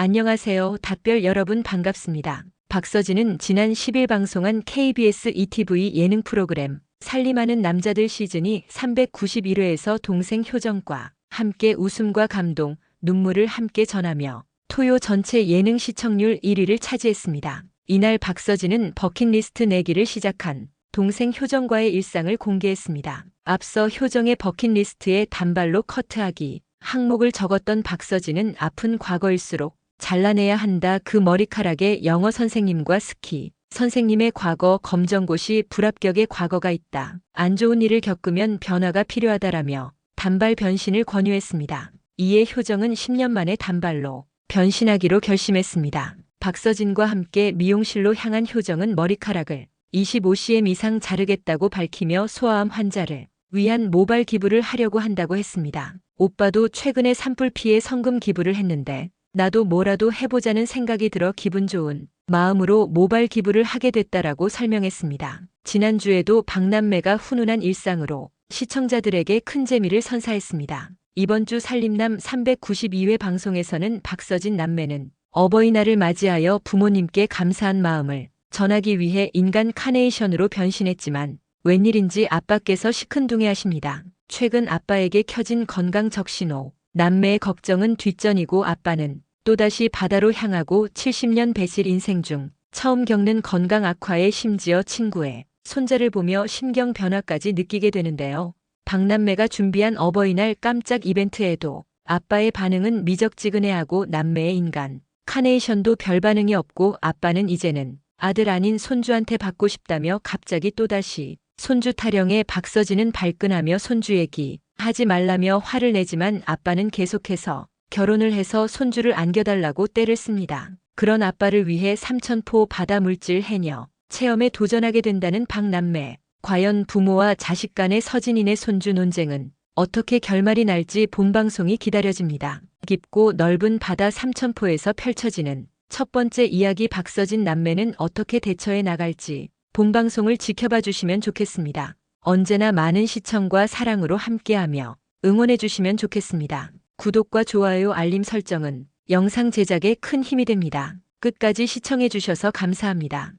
안녕하세요. 답별 여러분 반갑습니다. 박서진은 지난 10일 방송한 KBS ETV 예능 프로그램 살림하는 남자들 시즌이 391회에서 동생 효정과 함께 웃음과 감동, 눈물을 함께 전하며 토요 전체 예능 시청률 1위를 차지했습니다. 이날 박서진은 버킷리스트 내기를 시작한 동생 효정과의 일상을 공개했습니다. 앞서 효정의 버킷리스트에 단발로 커트하기 항목을 적었던 박서진은 아픈 과거일수록 잘라내야 한다 그 머리카락에 영어 선생님과 스키, 선생님의 과거 검정고시 불합격의 과거가 있다. 안 좋은 일을 겪으면 변화가 필요하다라며 단발 변신을 권유했습니다. 이에 효정은 10년 만에 단발로 변신하기로 결심했습니다. 박서진과 함께 미용실로 향한 효정은 머리카락을 25cm 이상 자르겠다고 밝히며 소아암 환자를 위한 모발 기부를 하려고 한다고 했습니다. 오빠도 최근에 산불 피해 성금 기부를 했는데 나도 뭐라도 해보자는 생각이 들어 기분 좋은 마음으로 모발 기부를 하게 됐다라고 설명했습니다. 지난주에도 박남매가 훈훈한 일상으로 시청자들에게 큰 재미를 선사했습니다. 이번 주 살림남 392회 방송에서는 박서진 남매는 어버이날을 맞이하여 부모님께 감사한 마음을 전하기 위해 인간 카네이션으로 변신했지만 웬일인지 아빠께서 시큰둥해하십니다. 최근 아빠에게 켜진 건강 적신호. 남매의 걱정은 뒷전이고 아빠는 또다시 바다로 향하고 70년 배실 인생 중 처음 겪는 건강 악화에 심지어 친구의 손자를 보며 심경 변화까지 느끼게 되는데요. 박남매가 준비한 어버이날 깜짝 이벤트에도 아빠의 반응은 미적지근해하고 남매의 인간 카네이션도 별 반응이 없고 아빠는 이제는 아들 아닌 손주한테 받고 싶다며 갑자기 또다시 손주 타령에 박서진은 발끈하며 손주 얘기 하지 말라며 화를 내지만 아빠는 계속해서 결혼을 해서 손주를 안겨달라고 떼를 씁니다. 그런 아빠를 위해 삼천포 바다 물질 해녀 체험에 도전하게 된다는 박남매. 과연 부모와 자식 간의 서진인의 손주 논쟁은 어떻게 결말이 날지 본방송이 기다려집니다. 깊고 넓은 바다 삼천포에서 펼쳐지는 첫 번째 이야기 박서진 남매는 어떻게 대처해 나갈지 본방송을 지켜봐 주시면 좋겠습니다. 언제나 많은 시청과 사랑으로 함께하며 응원해 주시면 좋겠습니다. 구독과 좋아요 알림 설정은 영상 제작에 큰 힘이 됩니다. 끝까지 시청해 주셔서 감사합니다.